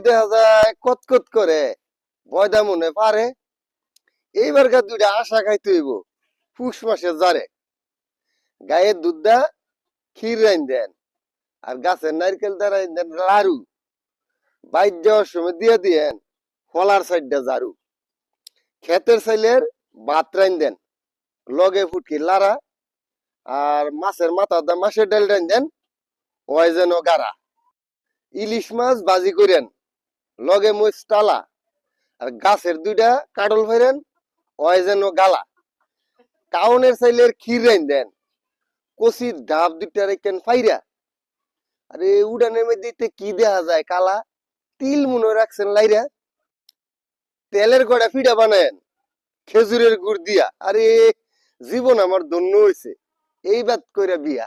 দেখা যায় করে। পারে। এইবারকার দুইটা আশা খাইতে হইব। মাসে গায়ের দুধ দা ক্ষীর রাইন দেন। আর গাছের নারকেল দ্বারা দেন লাড়ু বাইর যাওয়ার সময় দিয়ে দিয়েন, ফলার সাইডটা জারু। ক্ষেতের সাইলের ভাত রাইন দেন। লগে ফুটকি লারা আর মাছের মাথা দা মাছের ডাল রাইন দেন, ওই যেন গারা ইলিশ মাছ বাজি করেন লগে মরিচ টালা, আর গাছের দুইটা কাটল ফেরেন ওই যেন গালা। কাউনের সাইলের ক্ষীর রাইন দেন কচির ডাব দুইটা রেখেন ফাইরা। আরে উড়ানের মধ্যে কি দেখা যায় কালা? তিল মনে রাখছেন লাইরা। তেলের গড়া ফিডা বানায়েন, খেজুরের গুড় দিয়া। আরে জীবন আমার ধন্য হয়েছে এই বাদ কইরা বিয়া।